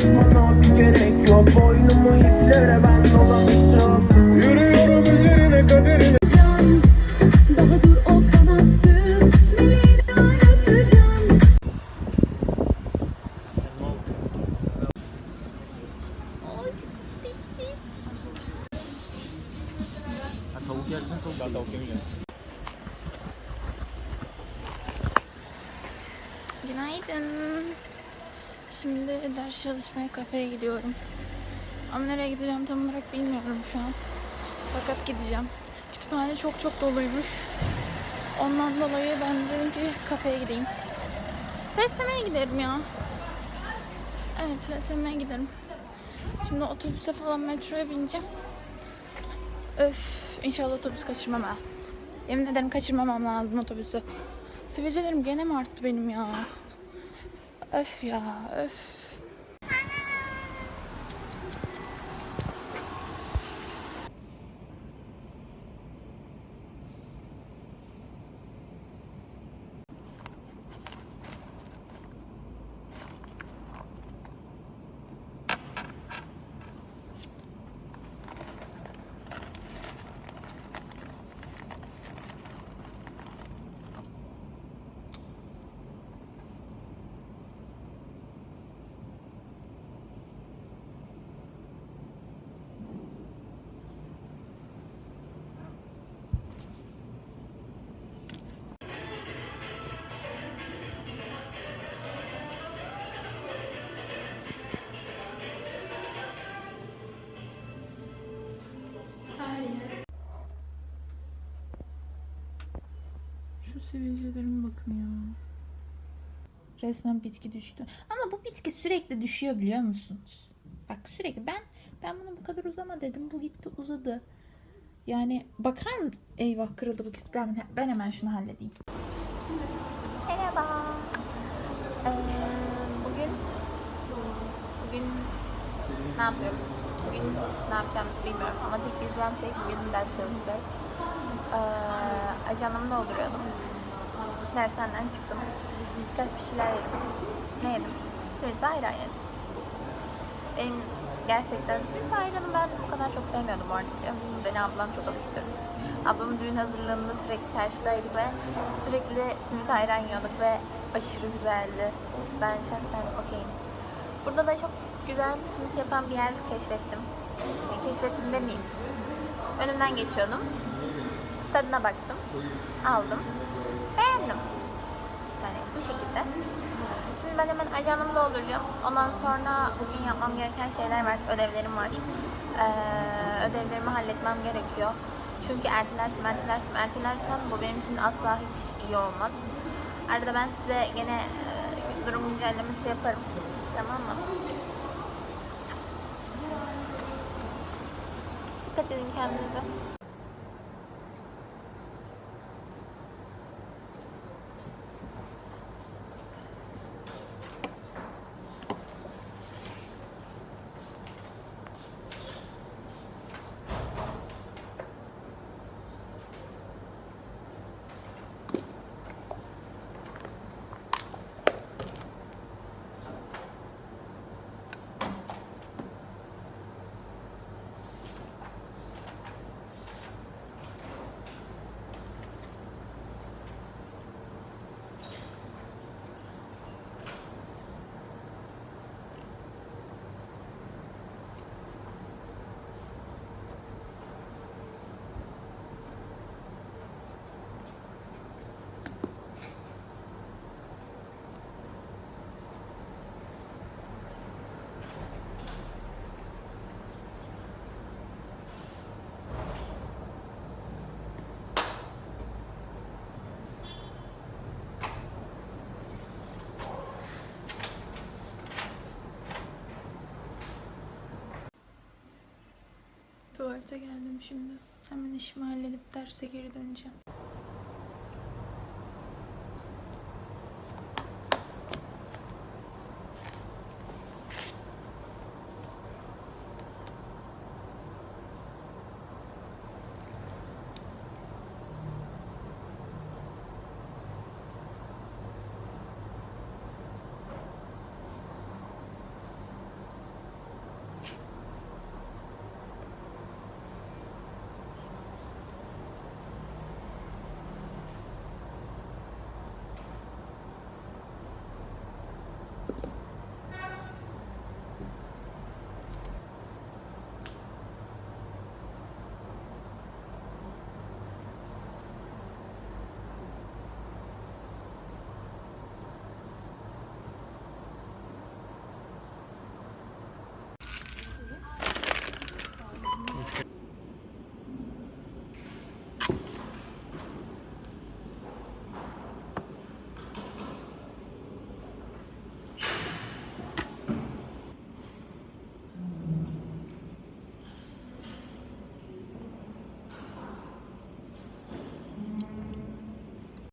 Düşmana bir gerek yok Boynumu iplere ben dolamışım Yürüyorum üzerine kaderine Daha dur o kanatsız Meleğini oynatacağım Ay dipsiz tavuk yersen tavuk. Ben. Günaydın. Şimdi ders çalışmaya kafeye gidiyorum. Ama nereye gideceğim tam olarak bilmiyorum şu an. Fakat gideceğim. Kütüphane çok çok doluymuş. Ondan dolayı ben dedim ki kafeye gideyim. FSM'ye giderim ya. Evet FSM'ye giderim. Şimdi otobüse falan metroya bineceğim. Öf inşallah otobüs kaçırmam ha. Yemin ederim kaçırmamam lazım otobüsü. Sivilcelerim gene mi arttı benim ya? Öf ya öf. Sivilcelerime bakın ya. Resmen bitki düştü. Ama bu bitki sürekli düşüyor biliyor musunuz? Bak sürekli ben ben bunu bu kadar uzama dedim. Bu gitti uzadı. Yani bakar mı? Eyvah kırıldı bu. Ben, ben hemen şunu halledeyim. Merhaba. Ee, bugün bugün ne yapıyoruz? Bugün ne yapacağımızı bilmiyorum ama tek bileceğim şey bugün ders çalışacağız. Ee, ajanımı dolduruyordum. Dershaneden çıktım. Birkaç bir şeyler yedim. Ne yedim? Simit ve ayran yedim. Benim gerçekten simit ve ayranı ben bu kadar çok sevmiyordum bu biliyor musunuz? Beni ablam çok alıştırdı. Ablamın düğün hazırlığında sürekli çarşıdaydık ve sürekli simit ayran yiyorduk ve aşırı güzeldi. Ben şahsen okeyim. Burada da çok güzel bir simit yapan bir yer keşfettim. Yani keşfettim demeyeyim. Önünden geçiyordum. Tadına baktım. Aldım. Beğendim. Yani bu şekilde. Şimdi ben hemen ajanımı dolduracağım. Ondan sonra bugün yapmam gereken şeyler var. Ödevlerim var. Ee, ödevlerimi halletmem gerekiyor. Çünkü ertelersem, ertelersem, ertelersem bu benim için asla hiç iyi olmaz. Arada ben size gene e, durum güncellemesi yaparım. Tamam mı? Dikkat edin kendinize. Tuvalete geldim şimdi. Hemen işimi halledip derse geri döneceğim.